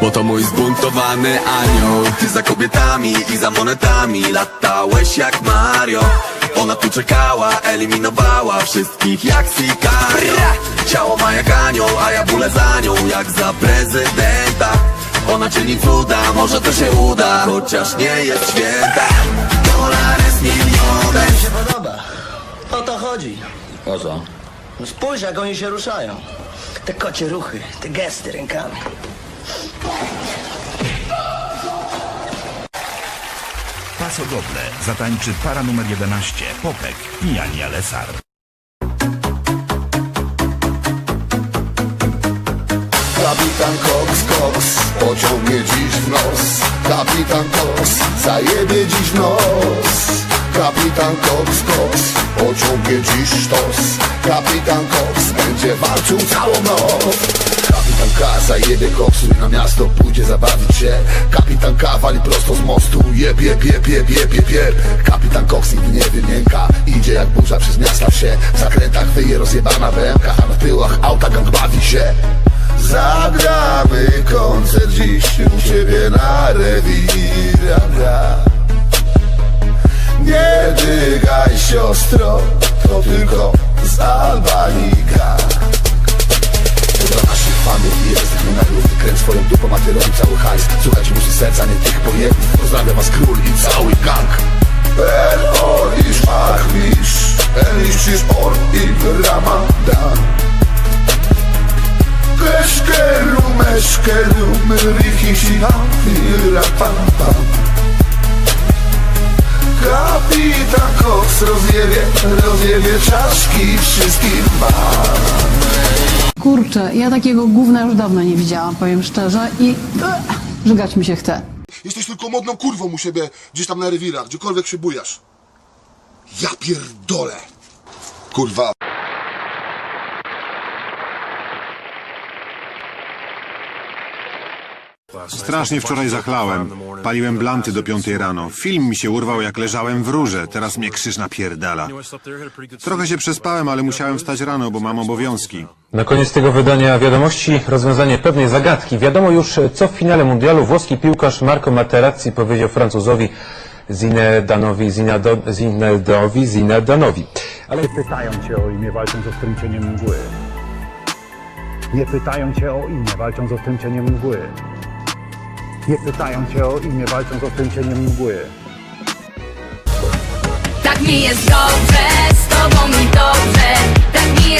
Bo to mój zbuntowany anioł Ty za kobietami i za monetami Latałeś jak Mario Ona tu czekała, eliminowała Wszystkich jak Sicario Ciało ma jak anioł, a ja bólę za nią Jak za prezydenta Ona czyni cuda, może to się uda Chociaż nie jest święta Dolares milionem Mi się podoba. O to chodzi. O co? No spójrz, jak oni się ruszają. Te kocie ruchy, te gesty rękami. Paso Doble zatańczy para numer 11 Popek Pijani Alesar. Kapitan Cox, Cox, pociągnie dziś w nos. Kapitan Cox, zajebie dziś w nos. Kapitan Cox, Cox, pociągnie dziś sztos Kapitan Cox, będzie walczył całą noc. Kapitan K zajebie koksu i na miasto pójdzie zabawić się. Kapitan K wali prosto z mostu Jeb, jeb, jeb, jeb, jeb, jeb, jeb. Kapitan nigdy nie wymięka. Idzie jak burza przez miasta wsie. W zakrętach wyje rozjebana BMK A na tyłach auta gang bawi się. Zagramy koncert dziś u ciebie na rewirach Nie dygaj siostro, to tylko z Albanika fanów jest numerów Wykręć swoją dupą, a ty robi cały hajs Słuchajcie musi serca, nie tych pojemnych Pozdrawiam was król i cały gang El Orisz Achmisz Elisz Or i Ramadan Keszkeru, meszkeru, myrichi, siha, fira, pam. Kapitan Cox rozjebie, rozjebie czaszki wszystkim wam. Kurczę, ja takiego gówna już dawno nie widziałam, powiem szczerze i ech, żygać mi się chce. Jesteś tylko modną kurwą u siebie, gdzieś tam na rewirach, gdziekolwiek się bujasz. Ja pierdolę. Kurwa. Strasznie wczoraj zachlałem. Paliłem blanty do piątej rano. Film mi się urwał jak leżałem w rurze. Teraz mnie krzyż napierdala. Trochę się przespałem, ale musiałem wstać rano, bo mam obowiązki. Na koniec tego wydania wiadomości rozwiązanie pewnej zagadki. Wiadomo już, co w finale mundialu włoski piłkarz Marco Materazzi powiedział Francuzowi Zinedanowi, Zinado, Zinedowi, Zinedanowi. Ale Nie pytają cię o imię, walcząc z ostrym cieniem mgły. Nie pytają cię o imię, walcząc z ostrym cieniem mgły. Nie pytają cię o imię, walcząc z ostrym cieniem mgły. Tak mi jest dobrze, z tobą mi dobrze Tak mi jest